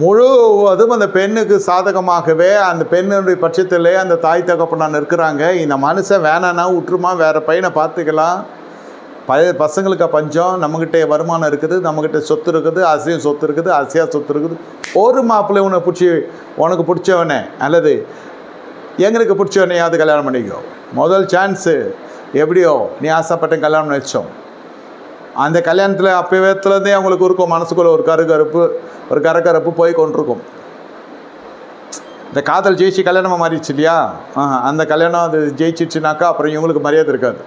முழுவதும் அந்த பெண்ணுக்கு சாதகமாகவே அந்த பெண்ணுடைய பட்சத்திலே அந்த தாய் தகப்பனான் இருக்கிறாங்க இந்த மனுஷன் வேணான்னா விட்டுருமா வேற பையனை பார்த்துக்கலாம். பழைய பசங்களுக்கு பஞ்சம் நம்மக்கிட்ட வருமானம் இருக்குது நம்மக்கிட்ட சொத்து இருக்குது அசையும் சொத்து இருக்குது அசையாக சொத்து இருக்குது. ஒரு மாப்பிள்ளை உன்னை பிடிச்சி உனக்கு பிடிச்சவனே அல்லது எங்களுக்கு பிடிச்சவனையாவது கல்யாணம் பண்ணிக்கோ. முதல் சான்ஸு எப்படியோ நீ ஆசைப்பட்ட கல்யாணம் பண்ணி வச்சோம் அந்த கல்யாணத்தில் அப்போவேத்துலேருந்தே அவங்களுக்கு இருக்கும் மனசுக்குள்ள ஒரு கருகருப்பு ஒரு கரகரப்பு போய் கொண்டிருக்கும். இந்த காதல் ஜெயிச்சு கல்யாணமாக மாறிடுச்சு இல்லையா? அந்த கல்யாணம் அது ஜெயிச்சிச்சுனாக்கா அப்புறம் இவங்களுக்கு மரியாதை இருக்காது.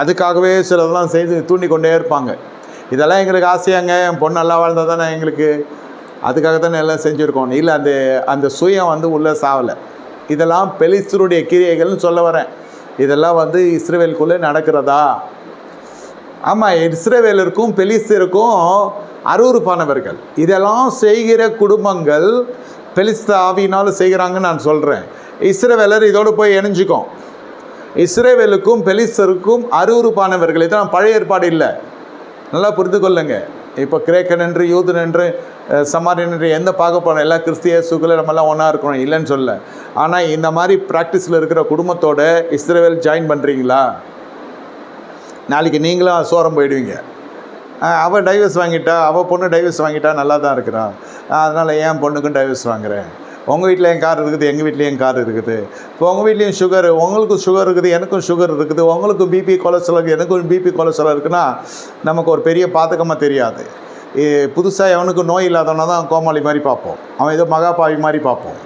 அதுக்காகவே சிலதெல்லாம் செய்து தூண்டி கொண்டே இருப்பாங்க. இதெல்லாம் எங்களுக்கு ஆசையாங்க என் பொண்ணு நல்லா வாழ்ந்தால் தானே எங்களுக்கு. அதுக்காக தானே எல்லாம் செஞ்சுருக்கோம். இல்லை அந்த அந்த சுயம் வந்து உள்ளே சாவலை. இதெல்லாம் பெலிஸ்தருடைய கிரியைகள்னு சொல்ல வரேன். இதெல்லாம் வந்து இஸ்ரேவேலுக்குள்ளே நடக்கிறதா? ஆமாம் இஸ்ரவேலருக்கும் பெலிஸ்தருக்கும் அருவருப்பானவர்கள் இதெல்லாம் செய்கிற குடும்பங்கள் பெலிஸ்த ஆவினாலும் செய்கிறாங்கன்னு நான் சொல்கிறேன் இஸ்ரவேலர் இதோடு போய் இணைஞ்சிக்கும். இஸ்ரேவேலுக்கும் பெலிஸ்தருக்கும் அருவருப்பானவர்கள் இதெல்லாம் பழைய ஏற்பாடு இல்லை. நல்லா புரிந்து கொள்ளுங்க. இப்போ கிரேக்கன் என்று யூதன் என்று சமாரி சமாரியன் என்று எந்த பாகுபாடும் எல்லா கிறிஸ்திய சுகுல நம்மெல்லாம் ஒன்றா இருக்கணும் இல்லைன்னு சொல்ல. ஆனால் இந்த மாதிரி ப்ராக்டிஸில் இருக்கிற குடும்பத்தோடு இஸ்ரேவேல் ஜாயின் பண்ணுறீங்களா நாளைக்கு நீங்களும் சோரம் போயிடுவீங்க. அவள் டைவர்ஸ் வாங்கிட்டா அவள் பொண்ணு டைவர்ஸ் வாங்கிட்டா நல்லா தான் இருக்கிறான் அதனால் என் பொண்ணுக்கும் டைவர்ஸ் வாங்குறேன். உங்கள் வீட்டில் என் கார் இருக்குது எங்கள் வீட்லேயும் கார் இருக்குது. இப்போ உங்கள் வீட்லேயும் சுகர் உங்களுக்கும் சுகர் இருக்குது எனக்கும் சுகர் இருக்குது. உங்களுக்கும் பிபி கொலஸ்ட்ரால் எனக்கும் பிபி கொலஸ்ட்ரால் இருக்குன்னா நமக்கு ஒரு பெரிய பாதகமாக தெரியாது. புதுசாக எவனுக்கு நோய் இல்லாதவனா தான் கோமாளி மாதிரி பார்ப்போம். அவன் ஏதோ மகாபாவி மாதிரி பார்ப்போம்.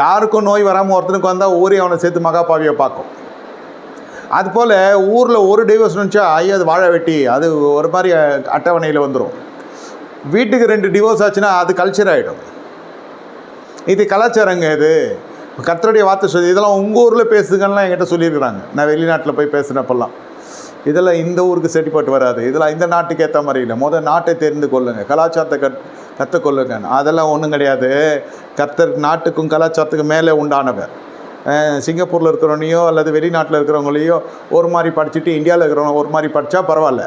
யாருக்கும் நோய் வராமல் ஒருத்தனுக்கு வந்தால் ஊரே அவனை சேர்த்து மகாபாவியை பார்க்கும். அதுபோல் ஊரில் ஒரு டைவர்ஸ் வந்துச்சா ஐயோ அது வாழை வெட்டி. அது ஒரு மாதிரி அட்டவணையில் வந்துடும் வீட்டுக்கு ரெண்டு டிவோர்ஸ் ஆச்சுன்னா அது கல்ச்சர் ஆகிடும் இது கலாச்சாரங்க இது. கத்தருடைய வார்த்தை சொல்லி இதெல்லாம் உங்கள் ஊரில் பேசுதுங்கலாம் என்கிட்ட சொல்லியிருக்கிறாங்க. நான் வெளிநாட்டில் போய் பேசுனப்பெல்லாம். இதெல்லாம் இந்த ஊருக்கு செட்டிப்பட்டு வராது. இதெல்லாம் இந்த நாட்டுக்கு ஏற்ற மாதிரி இல்லை. முதல் நாட்டை தெரிந்து கொள்ளுங்கள் கலாச்சாரத்தை கத் கற்றுக்கொள்ளுங்க அதெல்லாம் ஒன்றும் கிடையாது. கத்தர் நாட்டுக்கும் கலாச்சாரத்துக்கும் மேலே உண்டானவர். சிங்கப்பூரில் இருக்கிறவனையோ அல்லது வெளிநாட்டில் இருக்கிறவங்களையோ ஒரு மாதிரி படிச்சுட்டு இந்தியாவில் இருக்கிறவங்க ஒரு மாதிரி படித்தா பரவாயில்ல.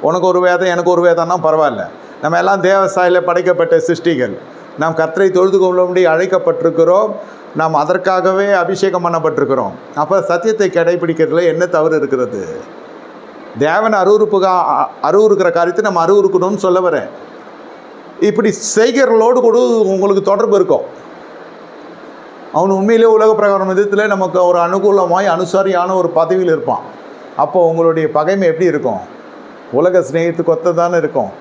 உனக்கு ஒரு வேதம் எனக்கு ஒரு வேதம்னா பரவாயில்ல. நம்ம எல்லாம் தேவசாயில் படைக்கப்பட்ட சிருஷ்டிகள். நாம் கர்த்தரை தொழுது கொள்ளும்படி அழைக்கப்பட்டிருக்கிறோம். நாம் அதற்காகவே அபிஷேகம் பண்ணப்பட்டிருக்கிறோம். அப்போ சத்தியத்தை கடைபிடிக்கிறதுல என்ன தவறு இருக்கிறது? தேவன் அருவருப்புகா அருவறுக்கிற காரியத்தை நம்ம அருவறுக்கணும்னு சொல்ல வரேன். இப்படி செய்கிறளோடு கூட உங்களுக்கு தொடர்பு இருக்கும். அவன் உண்மையிலே உலக பிரகாரம் விதத்தில் நமக்கு ஒரு அனுகூலமாய் அனுசாரியான ஒரு பதவியில் இருப்பான். அப்போ உங்களுடைய பகைமை எப்படி இருக்கும்? உலக ஸ்நேகத்துக்கு ஒத்த தானே இருக்கும்.